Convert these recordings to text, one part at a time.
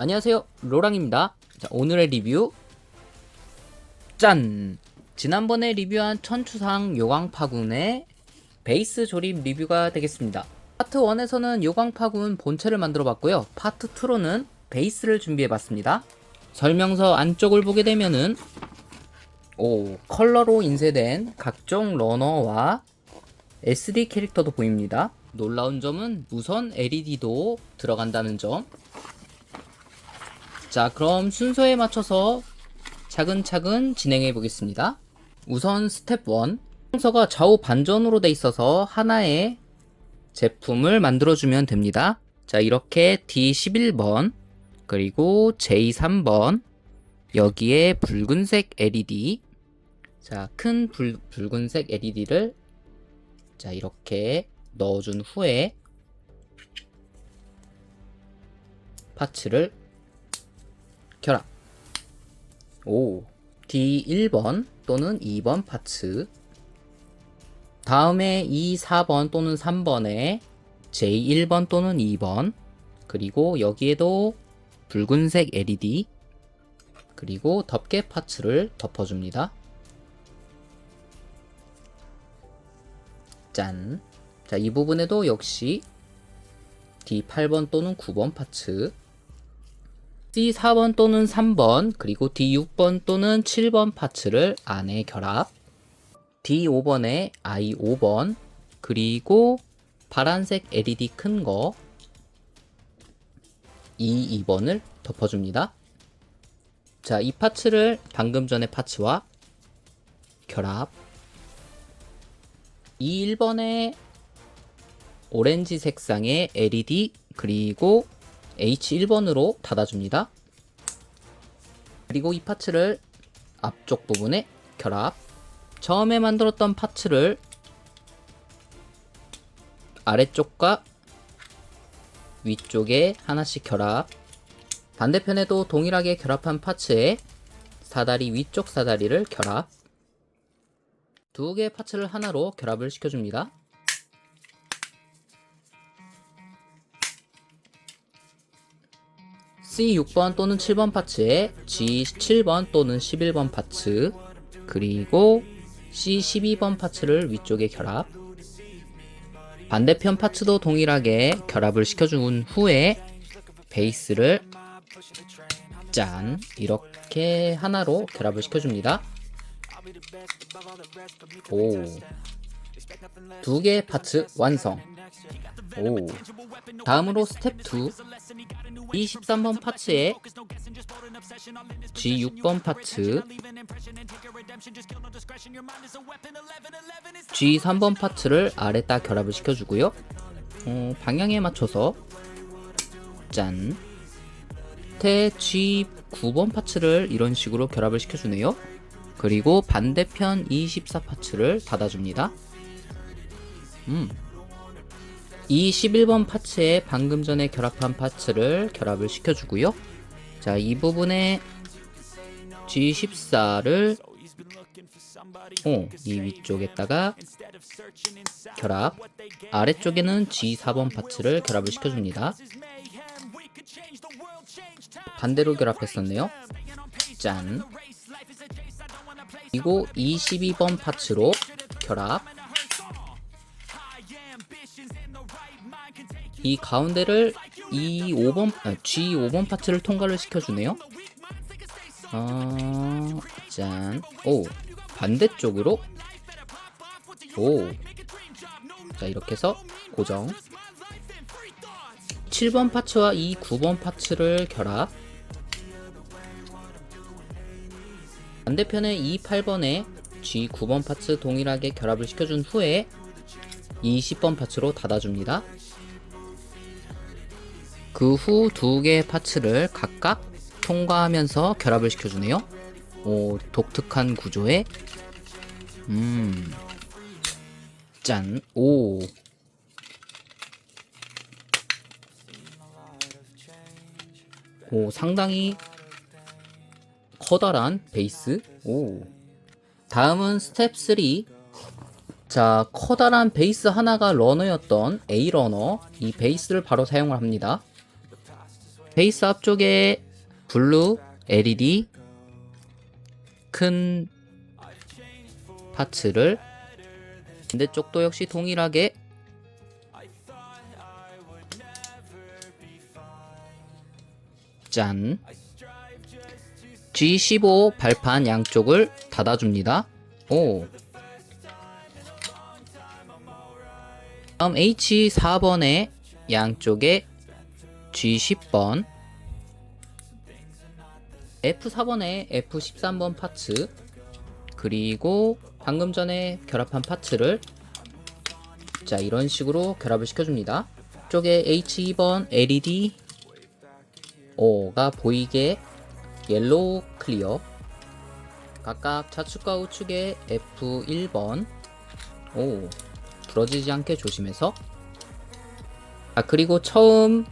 안녕하세요. 로랑입니다. 자, 오늘의 리뷰. 짠! 지난번에 리뷰한 천추상 요광파군의 베이스 조립 리뷰가 되겠습니다. 파트 1에서는 요광파군 본체를 만들어 봤고요. 파트 2로는 베이스를 준비해 봤습니다. 설명서 안쪽을 보게 되면은 오 컬러로 인쇄된 각종 러너와 SD 캐릭터도 보입니다. 놀라운 점은 무선 LED도 들어간다는 점 자, 그럼 순서에 맞춰서 차근차근 진행해 보겠습니다. 우선 스텝 1. 순서가 좌우 반전으로 돼 있어서 하나의 제품을 만들어주면 됩니다. 자, 이렇게 D11번, 그리고 J3번, 여기에 붉은색 LED, 자, 큰 불, 붉은색 LED를 자, 이렇게 넣어준 후에 파츠를 결합. 오. D1번 또는 2번 파츠. 다음에 E 4번 또는 3번에 J1번 또는 2번. 그리고 여기에도 붉은색 LED. 그리고 덮개 파츠를 덮어줍니다. 짠. 자, 이 부분에도 역시 D8번 또는 9번 파츠. D4번 또는 3번, 그리고 D6번 또는 7번 파츠를 안에 결합. D5번에 I5번, 그리고 파란색 LED 큰 거, E2번을 덮어줍니다. 자, 이 파츠를 방금 전의 파츠와 결합. E1번에 오렌지 색상의 LED, 그리고 H1번으로 닫아줍니다. 그리고 이 파츠를 앞쪽 부분에 결합. 처음에 만들었던 파츠를 아래쪽과 위쪽에 하나씩 결합. 반대편에도 동일하게 결합한 파츠에 사다리 위쪽 사다리를 결합. 두 개의 파츠를 하나로 결합을 시켜줍니다. C6번 또는 7번 파츠에 G7번 또는 11번 파츠 그리고 C12번 파츠를 위쪽에 결합. 반대편 파츠도 동일하게 결합을 시켜준 후에 베이스를 짠 이렇게 하나로 결합을 시켜줍니다. 오 두 개의 파츠 완성. 오. 다음으로 스텝 2 23번 파츠에 G6번 파츠. G3번 파츠를 아래다 결합을 시켜주고요. 어, 방향에 맞춰서 짠. 태 G9번 파츠를 이런 식으로 결합을 시켜주네요. 그리고 반대편 24 파츠를 닫아줍니다 음. 이 11번 파츠에 방금 전에 결합한 파츠를 결합을 시켜주고요. 자, 이 부분에 G14를 어, 이 위쪽에다가 결합 아래쪽에는 G4번 파츠를 결합을 시켜줍니다. 반대로 결합했었네요. 짠. 그리고 22번 파츠로 결합 이 가운데를 이 5번 아, G 5번 파츠를 통과를 시켜주네요. 아, 짠. 오, 반대쪽으로. 오. 자, 이렇게 해서 고정. 7번 파츠와 이 9번 파츠를 결합. 반대편에 이 8번에 G 9번 파츠 동일하게 결합을 시켜준 후에 20번 파츠로 닫아줍니다. 그 후 두 개의 파츠를 각각 통과하면서 결합을 시켜주네요. 오, 독특한 구조에 음, 짠, 오. 오, 상당히 커다란 베이스. 오. 다음은 스텝 3. 자, 커다란 베이스 하나가 러너였던 A 러너. 이 베이스를 바로 사용을 합니다. 베이스 앞쪽에 블루 LED 큰 파츠를 반대쪽도 역시 동일하게 짠 G15 발판 양쪽을 닫아줍니다. 오. 다음 H4번의 양쪽에 G10번 F4번에 F13번 파츠 그리고 방금 전에 결합한 파츠를 자 이런 식으로 결합을 시켜줍니다. 쪽에 H2번 LED O가 보이게 옐로우 클리어 각각 좌측과 우측에 F1번 오 부러지지 않게 조심해서 아 그리고 처음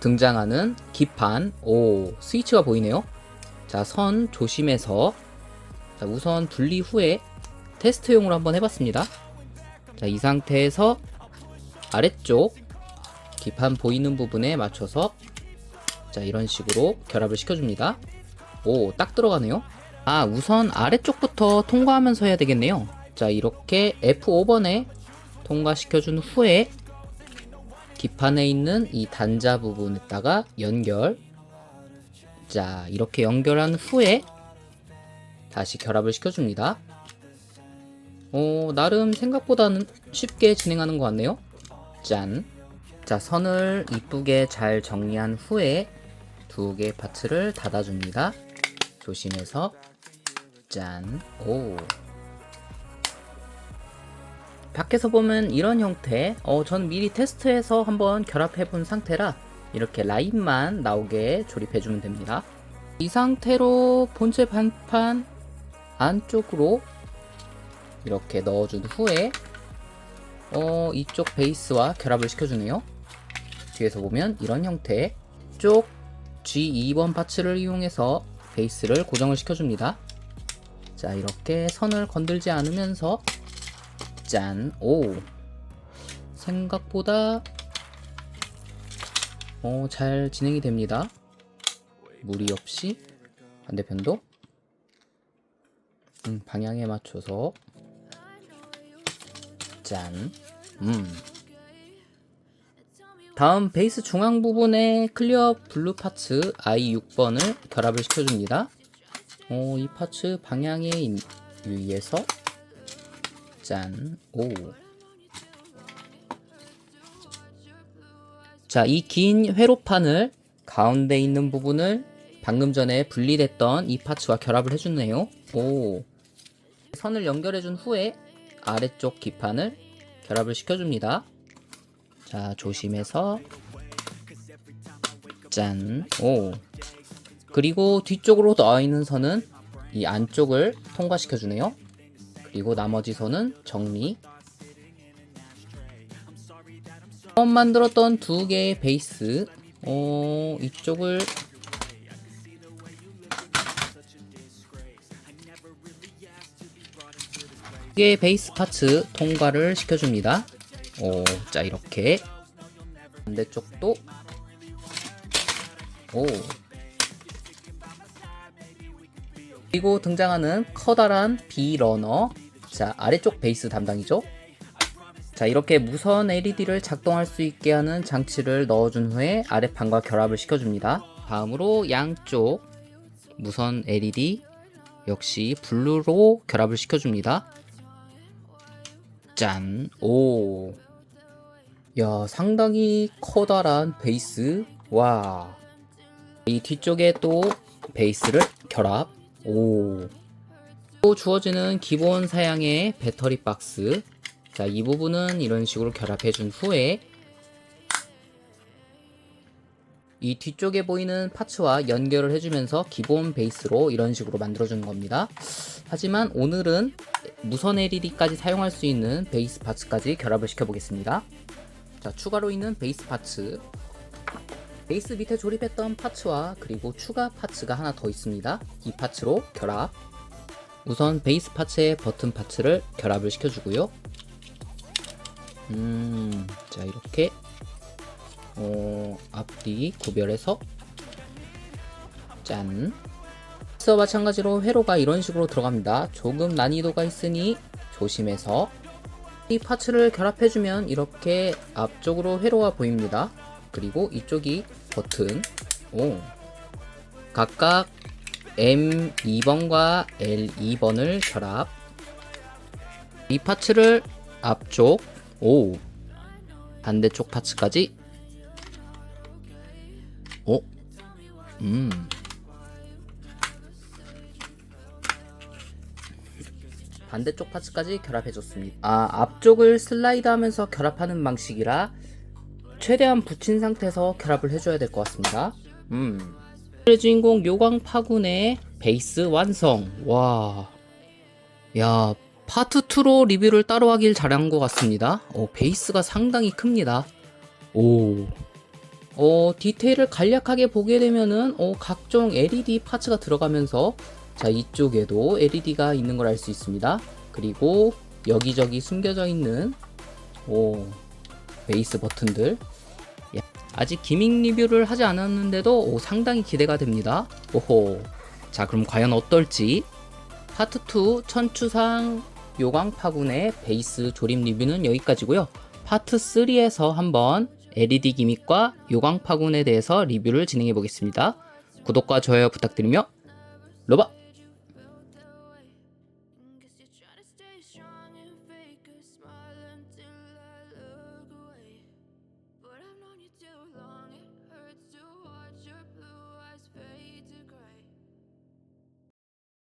등장하는 기판. 오 스위치가 보이네요. 자 선 조심해서. 자 우선 분리 후에 테스트용으로 한번 해봤습니다. 자 이 상태에서 아래쪽 기판 보이는 부분에 맞춰서 자 이런 식으로 결합을 시켜줍니다. 오, 딱 들어가네요. 아, 우선 아래쪽부터 통과하면서 해야 되겠네요. 자, 이렇게 F5번에 통과시켜준 후에 기판에 있는 이 단자 부분에다가 연결. 자, 이렇게 연결한 후에 다시 결합을 시켜줍니다. 어, 나름 생각보다는 쉽게 진행하는 것 같네요. 짠. 자, 선을 이쁘게 잘 정리한 후에 두 개의 파츠를 닫아줍니다. 조심해서 짠. 오. 밖에서 보면 이런 형태. 어, 전 미리 테스트해서 한번 결합해 본 상태라 이렇게 라인만 나오게 조립해 주면 됩니다. 이 상태로 본체 반판 안쪽으로 이렇게 넣어준 후에 어, 이쪽 베이스와 결합을 시켜주네요. 뒤에서 보면 이런 형태 쪽 G2번 파츠를 이용해서 베이스를 고정을 시켜줍니다. 자 이렇게 선을 건들지 않으면서 짠! 오! 생각보다 어, 잘 진행이 됩니다. 무리 없이 반대편도 음, 방향에 맞춰서 짠! 음. 다음 베이스 중앙 부분에 클리어 블루 파츠 I6번을 결합을 시켜줍니다. 어, 이 파츠 방향에 의해서 짠, 오. 자, 이 긴 회로판을 가운데 있는 부분을 방금 전에 분리됐던 이 파츠와 결합을 해주네요. 오. 선을 연결해준 후에 아래쪽 기판을 결합을 시켜줍니다. 자, 조심해서 짠. 오. 그리고 뒤쪽으로 나와 있는 선은 이 안쪽을 통과시켜 주네요. 그리고 나머지 선은 정리. 처음 만들었던 두 개의 베이스. 어, 이쪽을 두 개의 베이스 파츠 통과를 시켜줍니다. 오, 자 이렇게 반대쪽도 오 그리고 등장하는 커다란 비러너 자 아래쪽 베이스 담당이죠 자 이렇게 무선 LED를 작동할 수 있게 하는 장치를 넣어준 후에 아랫판과 결합을 시켜줍니다 다음으로 양쪽 무선 LED 역시 블루로 결합을 시켜줍니다 짠! 오. 야, 상당히 커다란 베이스. 와. 이 뒤쪽에 또 베이스를 결합. 오. 또 주어지는 기본 사양의 배터리 박스. 자, 이 부분은 이런 식으로 결합해 준 후에 이 뒤쪽에 보이는 파츠와 연결을 해주면서 기본 베이스로 이런 식으로 만들어주는 겁니다. 하지만 오늘은 무선 LED까지 사용할 수 있는 베이스 파츠까지 결합을 시켜보겠습니다. 자, 추가로 있는 베이스 파츠. 베이스 밑에 조립했던 파츠와 그리고 추가 파츠가 하나 더 있습니다. 이 파츠로 결합. 우선 베이스 파츠의 버튼 파츠를 결합을 시켜주고요. 음, 자, 이렇게 어, 앞뒤 구별해서 짠. 서 마찬가지로 회로가 이런 식으로 들어갑니다. 조금 난이도가 있으니 조심해서 이 파츠를 결합해주면 이렇게 앞쪽으로 회로가 보입니다. 그리고 이쪽이 버튼. 오. 각각 M2번과 L2번을 결합. 이 파츠를 앞쪽, 오. 반대쪽 파츠까지. 오. 음. 반대쪽 파츠까지 결합해줬습니다. 아, 앞쪽을 슬라이드 하면서 결합하는 방식이라 최대한 붙인 상태에서 결합을 해줘야 될 것 같습니다. 음. 오늘의 주인공 요광 파군의 베이스 완성. 와. 야, 파트 2로 리뷰를 따로 하길 잘한 것 같습니다. 어, 베이스가 상당히 큽니다. 오. 어, 디테일을 간략하게 보게 되면은 어, 각종 LED 파츠가 들어가면서 자, 이쪽에도 LED가 있는 걸 알 수 있습니다. 그리고 여기저기 숨겨져 있는 오, 베이스 버튼들. 야, 아직 기믹 리뷰를 하지 않았는데도 오, 상당히 기대가 됩니다. 오호. 자, 그럼 과연 어떨지 파트 2 천추상 요광 파군의 베이스 조립 리뷰는 여기까지고요. 파트 3에서 한번 LED 기믹과 요광 파군에 대해서 리뷰를 진행해 보겠습니다. 구독과 좋아요 부탁드리며 로바